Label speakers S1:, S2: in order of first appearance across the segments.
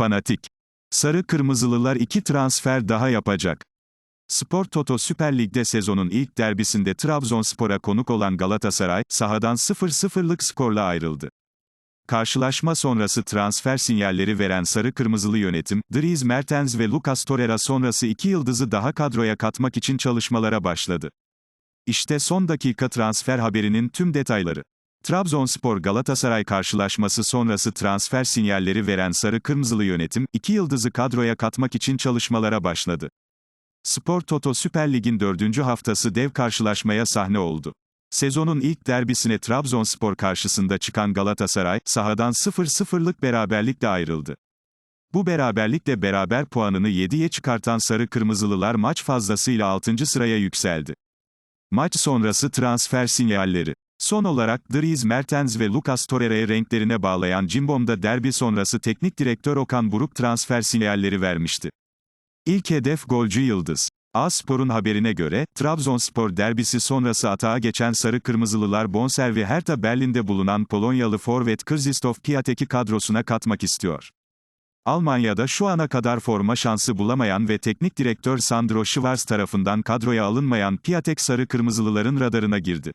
S1: Fanatik. Sarı Kırmızılılar iki transfer daha yapacak. Spor Toto Süper Lig'de sezonun ilk derbisinde Trabzonspor'a konuk olan Galatasaray, sahadan 0-0'lık skorla ayrıldı. Karşılaşma sonrası transfer sinyalleri veren Sarı Kırmızılı yönetim, Dries Mertens ve Lucas Torreira sonrası iki yıldızı daha kadroya katmak için çalışmalara başladı. İşte son dakika transfer haberinin tüm detayları. Trabzonspor Galatasaray karşılaşması sonrası transfer sinyalleri veren Sarı Kırmızılı yönetim, iki yıldızı kadroya katmak için çalışmalara başladı. Spor Toto Süper Lig'in dördüncü haftası dev karşılaşmaya sahne oldu. Sezonun ilk derbisine Trabzonspor karşısında çıkan Galatasaray, sahadan 0-0'lık beraberlikle ayrıldı. Bu beraberlikle beraber puanını 7'ye çıkartan Sarı Kırmızılılar maç fazlasıyla 6. sıraya yükseldi. Maç sonrası transfer sinyalleri. Son olarak Dries Mertens ve Lucas Torreira'yı renklerine bağlayan Cimbom'da derbi sonrası teknik direktör Okan Buruk transfer sinyalleri vermişti. İlk hedef golcü Yıldız. A-Spor'un haberine göre, Trabzonspor derbisi sonrası atağa geçen Sarı Kırmızılılar bonservi Hertha Berlin'de bulunan Polonyalı forvet Krzysztof Piatek'i kadrosuna katmak istiyor. Almanya'da şu ana kadar forma şansı bulamayan ve teknik direktör Sandro Schwarz tarafından kadroya alınmayan Piatek Sarı Kırmızılıların radarına girdi.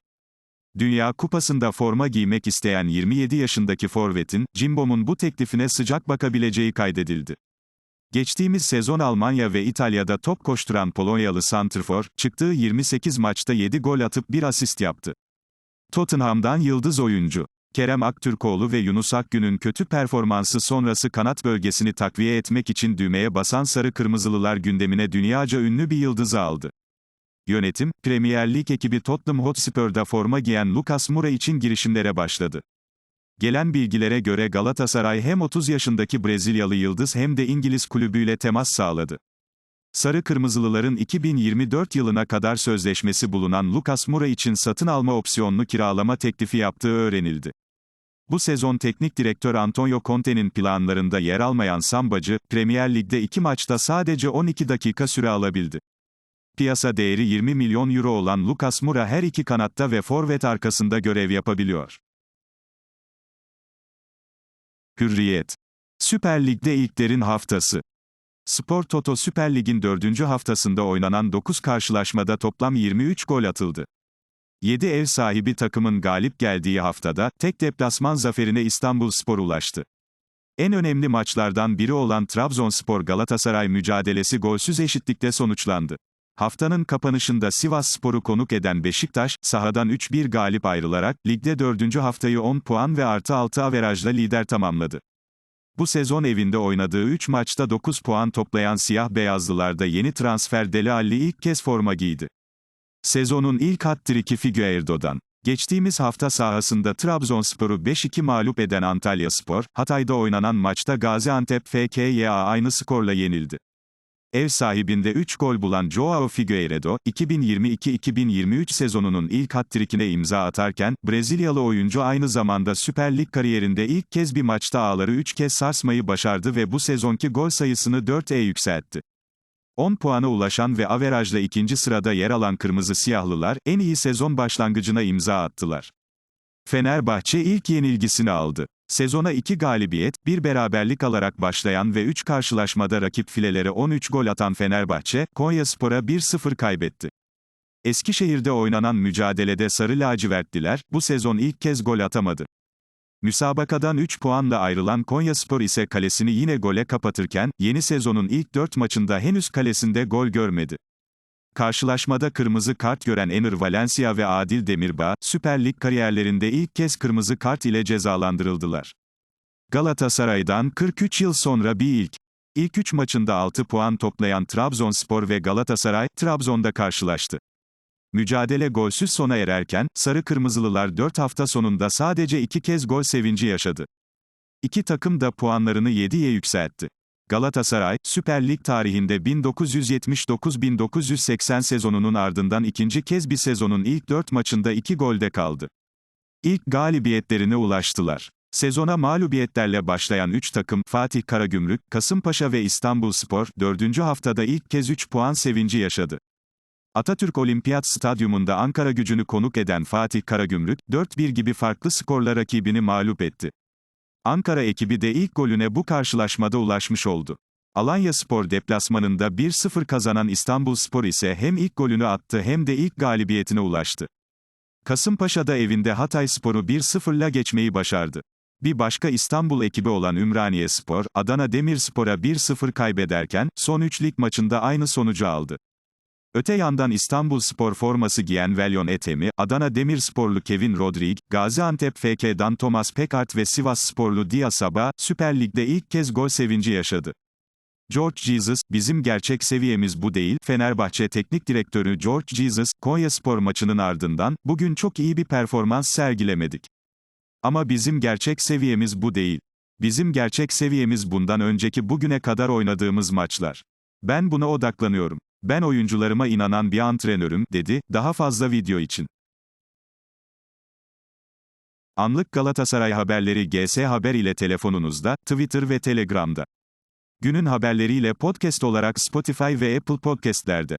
S1: Dünya Kupası'nda forma giymek isteyen 27 yaşındaki forvetin, Cimbom'un bu teklifine sıcak bakabileceği kaydedildi. Geçtiğimiz sezon Almanya ve İtalya'da top koşturan Polonyalı santrfor, çıktığı 28 maçta 7 gol atıp 1 asist yaptı. Tottenham'dan yıldız oyuncu. Kerem Aktürkoğlu ve Yunus Akgün'ün kötü performansı sonrası kanat bölgesini takviye etmek için düğmeye basan Sarı Kırmızılılar gündemine dünyaca ünlü bir yıldızı aldı. Yönetim, Premier Lig ekibi Tottenham Hotspur'da forma giyen Lucas Moura için girişimlere başladı. Gelen bilgilere göre Galatasaray hem 30 yaşındaki Brezilyalı yıldız hem de İngiliz kulübüyle temas sağladı. Sarı Kırmızılıların 2024 yılına kadar sözleşmesi bulunan Lucas Moura için satın alma opsiyonlu kiralama teklifi yaptığı öğrenildi. Bu sezon teknik direktör Antonio Conte'nin planlarında yer almayan Sambacı, Premier Lig'de iki maçta sadece 12 dakika süre alabildi. Piyasa değeri 20 milyon euro olan Lucas Moura her iki kanatta ve forvet arkasında görev yapabiliyor. Hürriyet. Süper Lig'de ilklerin haftası. Spor Toto Süper Lig'in 4. haftasında oynanan 9 karşılaşmada toplam 23 gol atıldı. 7 ev sahibi takımın galip geldiği haftada, tek deplasman zaferine İstanbul Spor ulaştı. En önemli maçlardan biri olan Trabzonspor-Galatasaray mücadelesi golsüz eşitlikte sonuçlandı. Haftanın kapanışında Sivas Spor'u konuk eden Beşiktaş, sahadan 3-1 galip ayrılarak, ligde 4. haftayı 10 puan ve artı 6 averajla lider tamamladı. Bu sezon evinde oynadığı 3 maçta 9 puan toplayan siyah beyazlılarda yeni transfer Deli Alli ilk kez forma giydi. Sezonun ilk hat-trick'i Figueiredo'dan. Geçtiğimiz hafta sahasında Trabzonspor'u 5-2 mağlup eden Antalya Spor, Hatay'da oynanan maçta Gaziantep FK'ya aynı skorla yenildi. Ev sahibinde 3 gol bulan Joao Figueiredo, 2022-2023 sezonunun ilk hat-trick'ine imza atarken, Brezilyalı oyuncu aynı zamanda Süper Lig kariyerinde ilk kez bir maçta ağları 3 kez sarsmayı başardı ve bu sezonki gol sayısını 4'e yükseltti. 10 puana ulaşan ve averajla ikinci sırada yer alan Kırmızı Siyahlılar, en iyi sezon başlangıcına imza attılar. Fenerbahçe ilk yenilgisini aldı. Sezona 2 galibiyet, 1 beraberlik alarak başlayan ve 3 karşılaşmada rakip filelere 13 gol atan Fenerbahçe, Konyaspor'a 1-0 kaybetti. Eskişehir'de oynanan mücadelede Sarı Lacivertliler, bu sezon ilk kez gol atamadı. Müsabakadan 3 puanla ayrılan Konyaspor ise kalesini yine gole kapatırken, yeni sezonun ilk 4 maçında henüz kalesinde gol görmedi. Karşılaşmada kırmızı kart gören Enner Valencia ve Adil Demirbağ, Süper Lig kariyerlerinde ilk kez kırmızı kart ile cezalandırıldılar. Galatasaray'dan 43 yıl sonra bir ilk. İlk 3 maçında 6 puan toplayan Trabzonspor ve Galatasaray, Trabzon'da karşılaştı. Mücadele golsüz sona ererken, Sarı Kırmızılılar 4 hafta sonunda sadece 2 kez gol sevinci yaşadı. İki takım da puanlarını 7'ye yükseltti. Galatasaray, Süper Lig tarihinde 1979-1980 sezonunun ardından ikinci kez bir sezonun ilk 4 maçında 2 golde kaldı. İlk galibiyetlerine ulaştılar. Sezona mağlubiyetlerle başlayan 3 takım, Fatih Karagümrük, Kasımpaşa ve İstanbulspor, 4. haftada ilk kez 3 puan sevinci yaşadı. Atatürk Olimpiyat Stadyumunda Ankara gücünü konuk eden Fatih Karagümrük, 4-1 gibi farklı skorla rakibini mağlup etti. Ankara ekibi de ilk golüne bu karşılaşmada ulaşmış oldu. Alanya Spor deplasmanında 1-0 kazanan İstanbul Spor ise hem ilk golünü attı hem de ilk galibiyetine ulaştı. Kasımpaşa'da evinde Hatay Spor'u 1-0'la geçmeyi başardı. Bir başka İstanbul ekibi olan Ümraniye Spor, Adana Demirspor'a 1-0 kaybederken, son 3 lig maçında aynı sonucu aldı. Öte yandan İstanbul Spor forması giyen Velyon Etemi, Adana Demirsporlu Kevin Rodrigue, Gaziantep FK'dan Thomas Pekart ve Sivas Sporlu Diasaba, Süper Lig'de ilk kez gol sevinci yaşadı. George Jesus, bizim gerçek seviyemiz bu değil, Fenerbahçe Teknik Direktörü George Jesus, Konya Spor maçının ardından, bugün çok iyi bir performans sergilemedik. Ama bizim gerçek seviyemiz bu değil. Bizim gerçek seviyemiz bundan önceki bugüne kadar oynadığımız maçlar. Ben buna odaklanıyorum. Ben oyuncularıma inanan bir antrenörüm, dedi, daha fazla video için. Anlık Galatasaray haberleri GS Haber ile telefonunuzda, Twitter ve Telegram'da. Günün haberleriyle podcast olarak Spotify ve Apple Podcast'lerde.